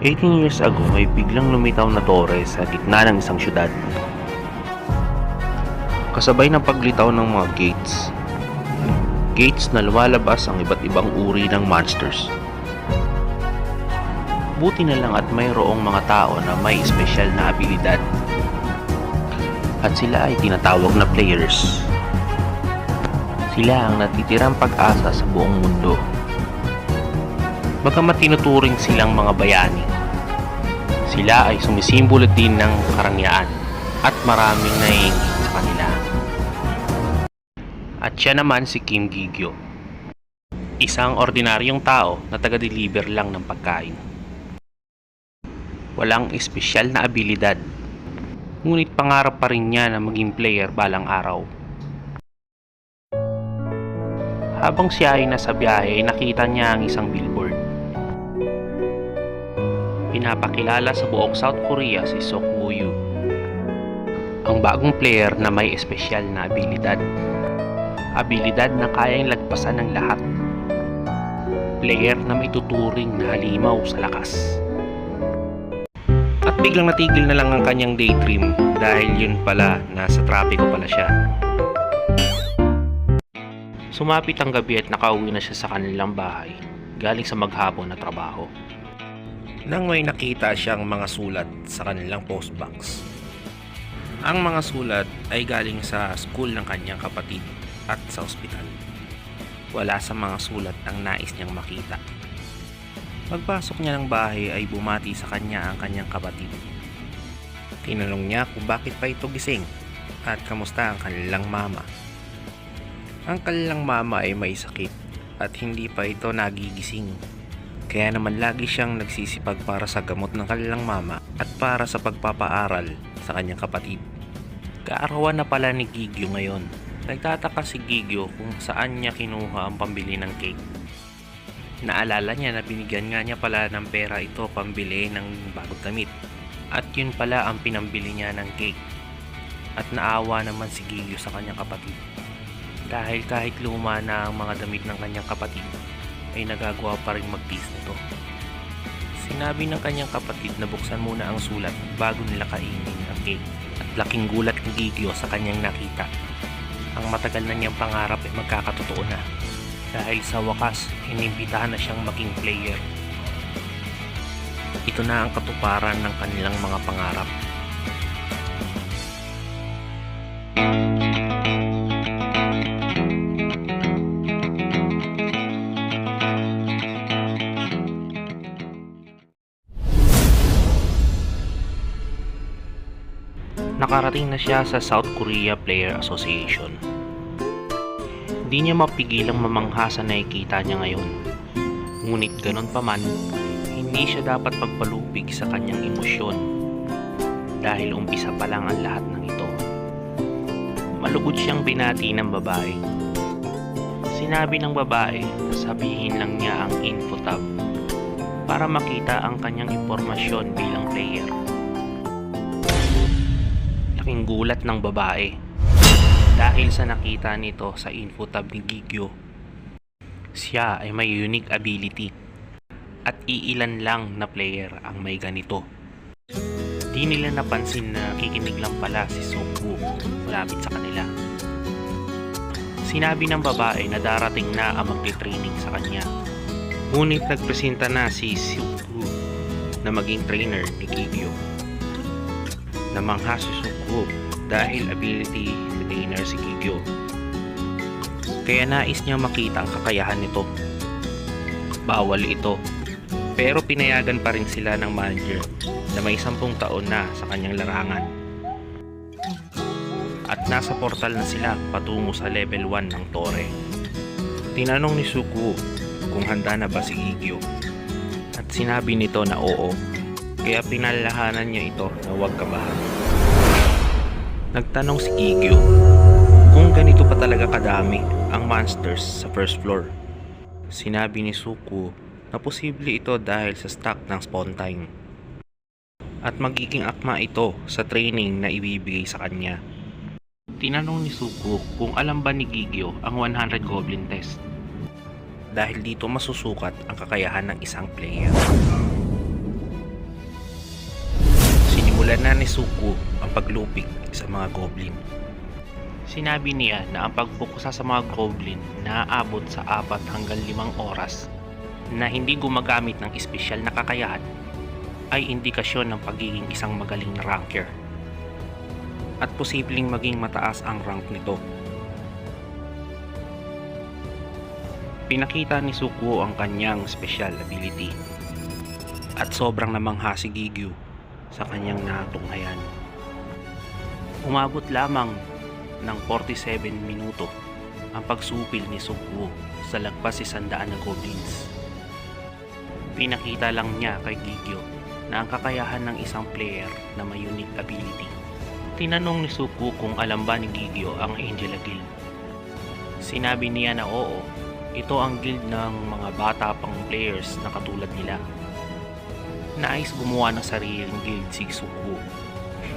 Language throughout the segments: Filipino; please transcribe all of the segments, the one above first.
18 years ago may biglang lumitaw na tore sa gitna ng isang syudad. Kasabay ng paglitaw ng mga gates. Gates na lumalabas ang iba't ibang uri ng monsters. Buti na lang at mayroong mga tao na may espesyal na abilidad. At sila ay tinatawag na players. Sila ang natitirang pag-asa sa buong mundo. Bagamat tinuturing silang mga bayani, sila ay sumisimbolo din ng karangyaan at maraming naiingit sa kanila. At siya naman si Kim Gigyo, isang ordinaryong tao na taga-deliver lang ng pagkain. Walang espesyal na abilidad, ngunit pangarap pa rin niya na maging player balang araw. Habang siya ay nasa biyahe, nakita niya ang isang billboard. Pinapakilala sa buong South Korea si Sok Woo-yu. Ang bagong player na may espesyal na abilidad. Abilidad na kayang lagpasan ng lahat. Player na may tuturing na halimaw sa lakas. At biglang natigil na lang ang kanyang daydream dahil yun pala, nasa trapiko pala siya. Sumapit ang gabi at nakauwi na siya sa kanilang bahay galing sa maghapon na trabaho. Nang may nakita siyang mga sulat sa kanilang postbox. Ang mga sulat ay galing sa school ng kanyang kapatid at sa ospital. Wala sa mga sulat ang nais niyang makita. Pagpasok niya ng bahay ay bumati sa kanya ang kanyang kapatid. Tinanong niya kung bakit pa ito gising at kamusta ang kanilang mama. Ang kanilang mama ay may sakit at hindi pa ito nagigising. Kaya naman lagi siyang nagsisipag para sa gamot ng kanilang mama at para sa pagpapaaral sa kanyang kapatid. Kaarawan na pala ni Gigyo ngayon. Nagtataka si Gigyo kung saan niya kinuha ang pambili ng cake. Naalala niya na binigyan nga niya pala ng pera ito pambili ng bagong damit. At yun pala ang pinambili niya ng cake. At naawa naman si Gigyo sa kanyang kapatid. Dahil kahit luma na ang mga damit ng kanyang kapatid, ay nagagawa pa rin mag-peace nito. Sinabi ng kanyang kapatid na buksan muna ang sulat bago nila kainin ang cake. At laking gulat ni Gigyo sa kanyang nakita. Ang matagal na niyang pangarap ay magkakatotoo na. Dahil sa wakas, inimbitahan na siyang maging player. Ito na ang katuparan ng kanilang mga pangarap. Nakarating na siya sa South Korea Player Association. Hindi niya mapigilang mamangha sa nakikita niya ngayon. Ngunit ganun pa man, hindi siya dapat magpalubig sa kanyang emosyon dahil umpisa pa lang ang lahat ng ito. Malugod siyang binati ng babae. Sinabi ng babae na sabihin lang niya ang info tab para makita ang kanyang impormasyon bilang player. Laking gulat ng babae dahil sa nakita nito sa info tab ni Gigyo. Siya ay may unique ability at iilan lang na player ang may ganito. Di nila napansin na kikinig lang pala si Sokwu malapit sa kanila. Sinabi ng babae na darating na ang magti-training sa kanya. Ngunit nagpresenta na si Sokwu na maging trainer ni Gigyo. Namangha si Sokwu dahil ability retainer si Gigyo. Kaya nais niya makita ang kakayahan nito. Bawal ito. Pero pinayagan pa rin sila ng manager na may sampung taon na sa kanyang larangan. At nasa portal na sila patungo sa level 1 ng Tore. Tinanong ni Suku kung handa na ba si Gigyo. At sinabi nito na oo. Kaya pinalahanan niya ito na huwag kabahan. Nagtanong si Gigyo kung ganito pa talaga kadami ang monsters sa first floor. Sinabi ni Suku na posible ito dahil sa stock ng spawn time. At magiging akma ito sa training na ibibigay sa kanya. Tinanong ni Suku kung alam ba ni Gigyo ang 100 Goblin Test. Dahil dito masusukat ang kakayahan ng isang player. Simulan na ni Suku ang paglupig sa mga goblin. Sinabi niya na ang pagpukusa sa mga goblin naaabot sa apat hanggang limang oras na hindi gumagamit ng espesyal na kakayahan ay indikasyon ng pagiging isang magaling na ranker. At posibleng maging mataas ang rank nito. Pinakita ni Sukuo ang kanyang special ability at sobrang namangha si Gigyu sa kanyang natunghayan. Umabot lamang ng 47 minuto ang pagsupil ni Sukuo sa lagpas isandaan na goblins. Pinakita lang niya kay Gigyo na ang kakayahan ng isang player na may unique ability. Tinanong ni Suku kung alam ba ni Gigyo ang Angela Guild. Sinabi niya na oo, ito ang guild ng mga bata pang players na katulad nila. Nais gumawa ng sariling guild si Suku.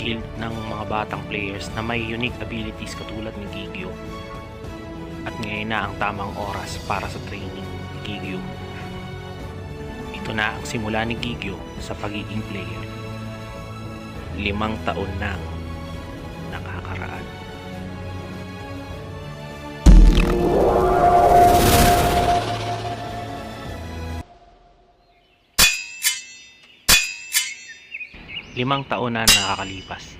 Guild ng mga batang players na may unique abilities katulad ni Gigyo. At ngayon na ang tamang oras para sa training ni Gigyo. Ito na ang simula ni Gigyo sa pagiging player. Limang taon na nakakaraan. Limang taon na nakakalipas.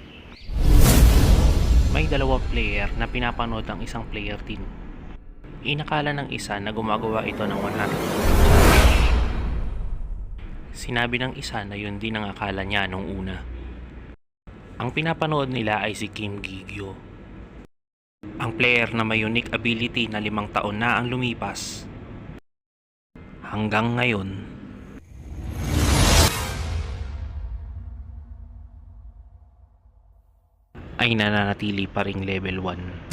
May dalawang player na pinapanood ang isang player team. Inakala ng isa na gumagawa ito ng 100 Sinabi ng isa na yun din ang akala niya nung una. Ang pinapanood nila ay si Kim Gigyo. Ang player na may unique ability na limang taon na ang lumipas. Hanggang ngayon, ay nananatili pa ring level 1.